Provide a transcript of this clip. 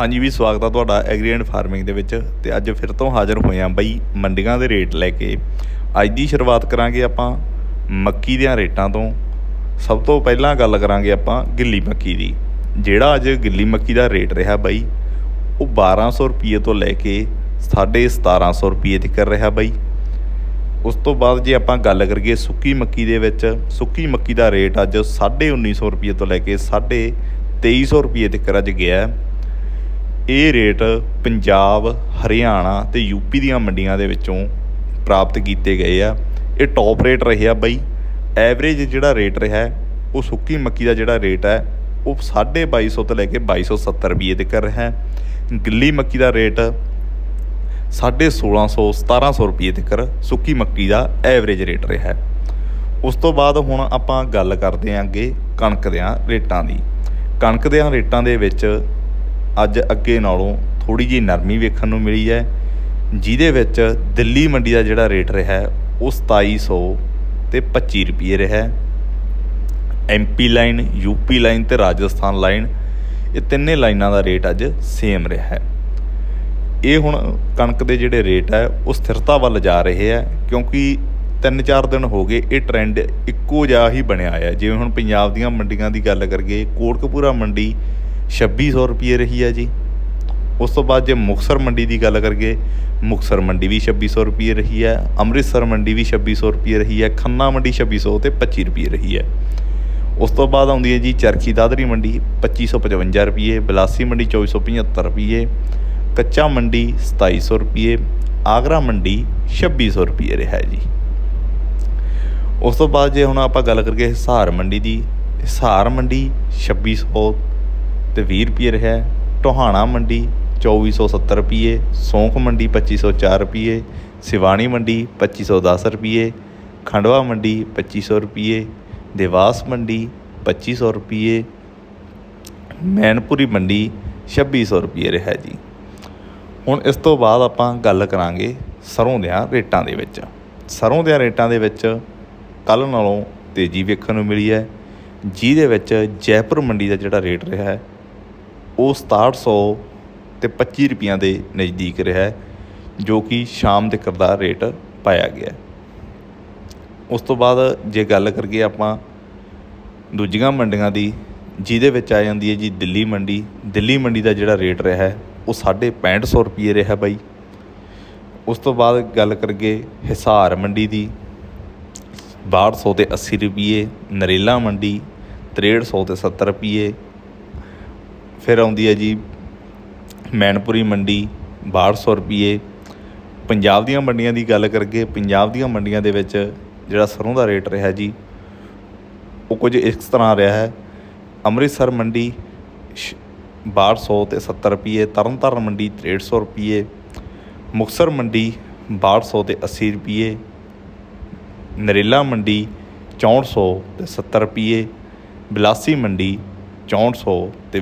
ਹਾਂਜੀ ਵੀ ਸਵਾਗਤ ਆ ਤੁਹਾਡਾ ਐਗਰੀ ਐਂਡ ਫਾਰਮਿੰਗ ਦੇ ਵਿੱਚ ਤੇ ਅੱਜ ਫਿਰ ਤੋਂ ਹਾਜ਼ਰ ਹੋਏ ਆਂ ਬਈ ਮੰਡੀਆਂ ਦੇ ਰੇਟ ਲੈ ਕੇ। ਅੱਜ ਦੀ ਸ਼ੁਰੂਆਤ ਕਰਾਂਗੇ ਆਪਾਂ ਮੱਕੀ ਦੇ ਰੇਟਾਂ ਤੋਂ। ਸਭ ਤੋਂ ਪਹਿਲਾਂ ਗੱਲ ਕਰਾਂਗੇ ਆਪਾਂ ਗਿੱਲੀ ਮੱਕੀ ਦੀ। ਜਿਹੜਾ ਅੱਜ ਗਿੱਲੀ ਮੱਕੀ ਦਾ ਰੇਟ ਰਿਹਾ ਬਈ, ਉਹ 1200 ਰੁਪਏ ਤੋਂ ਲੈ ਕੇ 1750 ਰੁਪਏ ਤੱਕ ਰਿਹਾ ਬਈ। ਉਸ ਤੋਂ ਬਾਅਦ ਜੇ ਆਪਾਂ ਗੱਲ ਕਰੀਏ ਸੁੱਕੀ ਮੱਕੀ ਦੇ ਵਿੱਚ, ਸੁੱਕੀ ਮੱਕੀ ਦਾ ਰੇਟ ਅੱਜ 1950 ਰੁਪਏ ਤੋਂ ਲੈ ਕੇ 2350 ਰੁਪਏ ਤੱਕ ਅੱਜ ਗਿਆ। ਇਹ ਰੇਟ ਪੰਜਾਬ, ਹਰਿਆਣਾ ਤੇ ਯੂਪੀ ਦੀਆਂ ਮੰਡੀਆਂ ਦੇ ਵਿੱਚੋਂ ਪ੍ਰਾਪਤ ਕੀਤੇ ਗਏ ਆ। ਇਹ ਟੌਪ ਰੇਟ ਰਹੇ ਆ ਬਈ। ਐਵਰੇਜ ਜਿਹੜਾ ਰੇਟ ਰਿਹਾ ਉਹ ਸੁੱਕੀ ਮੱਕੀ ਦਾ ਜਿਹੜਾ ਰੇਟ ਹੈ, ਉਹ 2250 ਤੋਂ ਲੈ ਕੇ 2270 ਰੁਪਏ ਤੱਕ ਰਿਹਾ ਗਿੱਲੀ ਮੱਕੀ ਦਾ ਰੇਟ 1650 1700 ਰੁਪਏ ਤੱਕ ਸੁੱਕੀ ਮੱਕੀ ਦਾ ਐਵਰੇਜ ਰੇਟ ਰਿਹਾ ਉਸ ਤੋਂ ਬਾਅਦ ਹੁਣ ਆਪਾਂ ਗੱਲ ਕਰਦੇ ਹਾਂ ਅੱਗੇ ਕਣਕ ਦਿਆਂ ਰੇਟਾਂ ਦੀ। ਕਣਕ ਦਿਆਂ ਰੇਟਾਂ ਦੇ ਵਿੱਚ ਅੱਜ ਅੱਗੇ ਨਾਲੋਂ ਥੋੜੀ ਜਿਹੀ ਨਰਮੀ ਵੇਖਣ ਨੂੰ ਮਿਲੀ ਹੈ ਜਿਹਦੇ ਵਿੱਚ ਦਿੱਲੀ ਮੰਡੀ ਦਾ ਜਿਹੜਾ ਰੇਟ ਰਿਹਾ ਹੈ, ਉਹ 2700 ਤੇ 25 ਰੁਪਏ ਰਿਹਾ ਹੈ। ਐਮਪੀ ਲਾਈਨ ਯੂਪੀ ਲਾਈਨ ਤੇ ਰਾਜਸਥਾਨ ਲਾਈਨ ਇਹ ਤਿੰਨੇ ਲਾਈਨਾਂ ਦਾ ਰੇਟ ਅੱਜ ਸੇਮ ਰਿਹਾ ਹੈ। ਇਹ ਹੁਣ ਕਣਕ ਦੇ ਜਿਹੜੇ ਰੇਟ ਹੈ ਉਹ ਸਥਿਰਤਾ ਵੱਲ ਜਾ ਰਹੇ ਹੈ ਕਿਉਂਕਿ 3-4 ਦਿਨ ਹੋ ਗਏ ਇਹ ਟ੍ਰੈਂਡ ਇੱਕੋ ਜਿਹਾ ਹੀ ਬਣਿਆ ਹੈ। ਜਿਵੇਂ ਹੁਣ ਪੰਜਾਬ ਦੀਆਂ ਮੰਡੀਆਂ ਦੀ ਗੱਲ ਕਰੀਏ ਕੋਟਕਪੂਰਾ ਮੰਡੀ 2600 ਰੁਪਏ ਰਹੀ ਹੈ ਜੀ। ਉਸ ਤੋਂ ਬਾਅਦ ਜੇ ਮੁਕਸਰ ਮੰਡੀ ਦੀ ਗੱਲ ਕਰੀਏ, ਮੁਕਸਰ ਮੰਡੀ ਵੀ 2600 ਰੁਪਏ ਰਹੀ ਹੈ ਅੰਮ੍ਰਿਤਸਰ ਮੰਡੀ ਵੀ 2600 ਰੁਪਏ ਰਹੀ ਹੈ ਖੰਨਾ ਮੰਡੀ 2600 ਤੇ 25 ਰੁਪਏ ਰਹੀ ਹੈ ਉਸ ਤੋਂ ਬਾਅਦ ਆਉਂਦੀ ਹੈ ਜੀ ਚਰਖੀ ਦਾਦਰੀ ਮੰਡੀ 2555 ਰੁਪਏ, ਬਲਾਸੀ ਮੰਡੀ 2475 ਰੁਪਏ, ਕੱਚਾ ਮੰਡੀ 2700 ਰੁਪਏ, ਆਗਰਾ ਮੰਡੀ 2600 ਰੁਪਏ ਰਿਹਾ ਜੀ। ਉਸ ਤੋਂ ਬਾਅਦ ਜੇ ਹੁਣ ਆਪਾਂ ਗੱਲ ਕਰੀਏ ਹਿਸਾਰ ਮੰਡੀ ਦੀ, ਹਿਸਾਰ ਮੰਡੀ 2600 ਤੇ 20 ਰੁਪਏ ਰਿਹਾ ਟੋਹਾਣਾ ਮੰਡੀ 2470 ਰੁਪਏ। ਸੌਂਖ ਮੰਡੀ 2504 ਰੁਪਏ। ਸਿਵਾਣੀ ਮੰਡੀ 2510 ਰੁਪਏ। ਖੰਡਵਾ ਮੰਡੀ 2500 ਰੁਪਏ। ਦੇਵਾਸ ਮੰਡੀ 2500 ਰੁਪਏ। ਮੈਨਪੁਰੀ ਮੰਡੀ 2600 ਰੁਪਏ ਰਿਹਾ ਜੀ। ਹੁਣ ਇਸ ਤੋਂ ਬਾਅਦ ਆਪਾਂ ਗੱਲ ਕਰਾਂਗੇ ਸਰੋਂ ਦਿਆਂ ਰੇਟਾਂ ਦੇ ਵਿੱਚ। ਸਰੋਂ ਦਿਆਂ ਰੇਟਾਂ ਦੇ ਵਿੱਚ ਕੱਲ ਨਾਲੋਂ ਤੇਜ਼ੀ ਵੇਖਣ ਨੂੰ ਮਿਲੀ ਹੈ। ਜਿਹਦੇ ਵਿੱਚ ਜੈਪੁਰ ਮੰਡੀ ਦਾ ਜਿਹੜਾ ਰੇਟ ਰਿਹਾ ਹੈ ਉਹ 6700 ਤੇ 25 ਰੁਪਈਆਂ ਦੇ ਨਜ਼ਦੀਕ ਰਿਹਾ ਜੋ ਕਿ ਸ਼ਾਮ ਦੇ ਦਾ ਰੇਟ ਪਾਇਆ ਗਿਆ ਉਸ ਤੋਂ ਬਾਅਦ ਜੇ ਗੱਲ ਕਰੀਏ ਆਪਾਂ ਦੂਜੀਆਂ ਮੰਡੀਆਂ ਦੀ, ਜਿਹਦੇ ਵਿੱਚ ਆ ਜਾਂਦੀ ਹੈ ਜੀ ਦਿੱਲੀ ਮੰਡੀ। ਦਿੱਲੀ ਮੰਡੀ ਦਾ ਜਿਹੜਾ ਰੇਟ ਰਿਹਾ ਹੈ, ਉਹ 6500 ਰੁਪਏ ਰਿਹਾ ਬਾਈ। ਉਸ ਤੋਂ ਬਾਅਦ ਗੱਲ ਕਰੀਏ ਹਿਸਾਰ ਮੰਡੀ ਦੀ 6200 ਤੇ 80 ਰੁਪਏ ਨਰੇਲਾ ਮੰਡੀ 6300 ਤੇ 70 ਰੁਪਏ ਫਿਰ ਆਉਂਦੀ ਹੈ ਜੀ ਮੈਨਪੁਰੀ ਮੰਡੀ 6200 ਰੁਪਏ ਪੰਜਾਬ ਦੀਆਂ ਮੰਡੀਆਂ ਦੀ ਗੱਲ ਕਰਕੇ ਪੰਜਾਬ ਦੀਆਂ ਮੰਡੀਆਂ ਦੇ ਵਿੱਚ ਜਿਹੜਾ ਸਰੋਂ ਦਾ ਰੇਟ ਰਿਹਾ ਜੀ, ਉਹ ਕੁਝ ਇਸ ਤਰ੍ਹਾਂ ਰਿਹਾ ਹੈ। ਅੰਮ੍ਰਿਤਸਰ ਮੰਡੀ ਸ਼- 6200 ਤੇ 70 ਰੁਪਏ ਤਰਨਤਾਰਨ ਮੰਡੀ 6300 ਰੁਪਏ ਮੁਕਤਸਰ ਮੰਡੀ 6200 ਤੇ 80 ਰੁਪਏ ਨਰੇਲਾ ਮੰਡੀ 6400 ਤੇ 70 ਰੁਪਏ ਬਿਲਾਸੀ ਮੰਡੀ 6400 ਤੇ